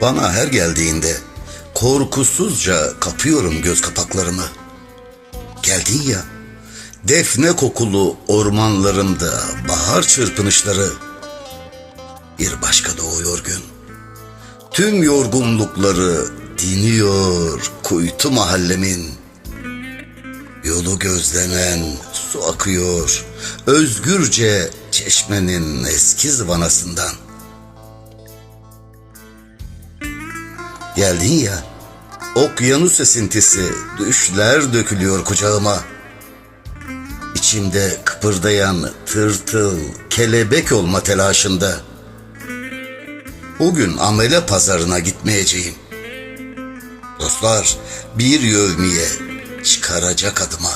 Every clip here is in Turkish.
Bana her geldiğinde korkusuzca kapıyorum göz kapaklarımı. Geldin ya, defne kokulu ormanlarımda bahar çırpınışları. Bir başka doğuyor gün. Tüm yorgunlukları diniyor kuytu mahallemin. Yolu gözlenen su akıyor özgürce çeşmenin eski zıvanasından. Geldin ya, okyanus esintisi düşler dökülüyor kucağıma. İçimde kıpırdayan tırtıl, kelebek olma telaşında. Bugün amele pazarına gitmeyeceğim. Dostlar bir yövmiye çıkaracak adıma.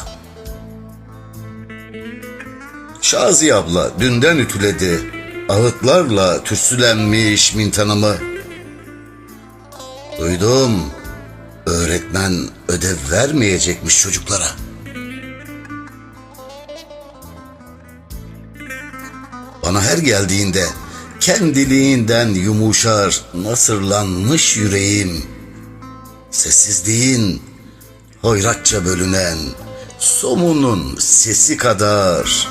Şazi abla dünden ütüledi. Ağıtlarla tütsülenmiş mintanımı. Duydum. Öğretmen ödev vermeyecekmiş çocuklara. Bana her geldiğinde kendiliğinden yumuşar nasırlanmış yüreğim. Sessizliğin hoyratça bölünen somunun sesi kadar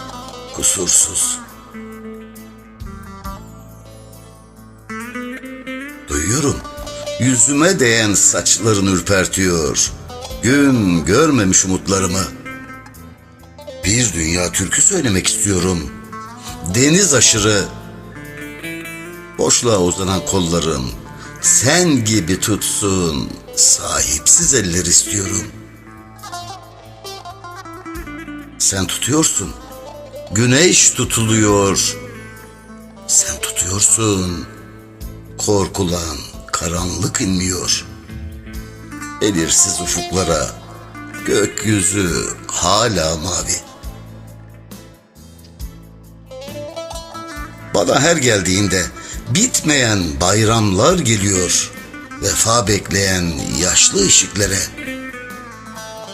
kusursuz. Duyuyorum. Yüzüme değen saçların ürpertiyor. Gün görmemiş umutlarımı. Bir dünya türkü söylemek istiyorum. Deniz aşırı. Boşluğa uzanan kollarım. Sen gibi tutsun. Sahipsiz eller istiyorum. Sen tutuyorsun. Güneş tutuluyor. Sen tutuyorsun. Korkulan karanlık inmiyor. Belirsiz ufuklara gökyüzü hala mavi. Bana her geldiğinde bitmeyen bayramlar geliyor. Vefa bekleyen yaşlı ışıklara.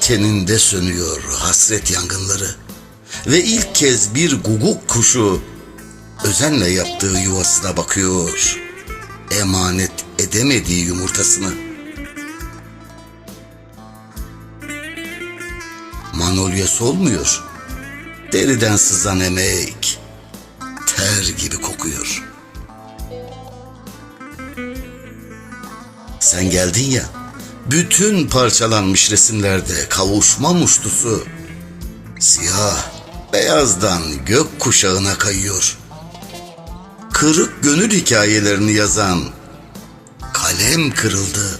Teninde sönüyor hasret yangınları. Ve ilk kez bir guguk kuşu özenle yaptığı yuvasına bakıyor. Emanet edemediği yumurtasını. Manolya solmuyor. Deriden sızan emek ter gibi kokuyor. Sen geldin ya, bütün parçalanmış resimlerde kavuşma muştusu siyah, beyazdan gök kuşağına kayıyor. Kırık gönül hikayelerini yazan kalem kırıldı.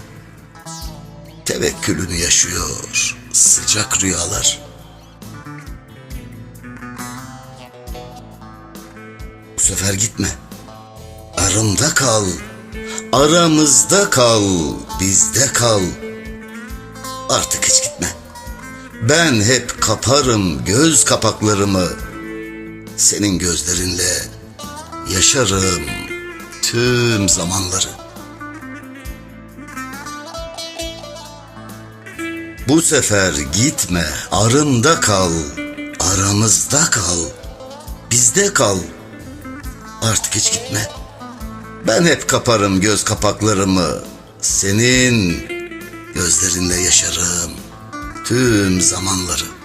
Tevekkülünü yaşıyor sıcak rüyalar. Bu sefer gitme. Arımda kal. Aramızda kal. Bizde kal. Artık hiç gitme. Ben hep kaparım göz kapaklarımı. Senin gözlerinle yaşarım tüm zamanları. Bu sefer gitme, arımda kal, aramızda kal, bizde kal. Artık hiç gitme. Ben hep kaparım göz kapaklarımı. Senin gözlerinle yaşarım tüm zamanları.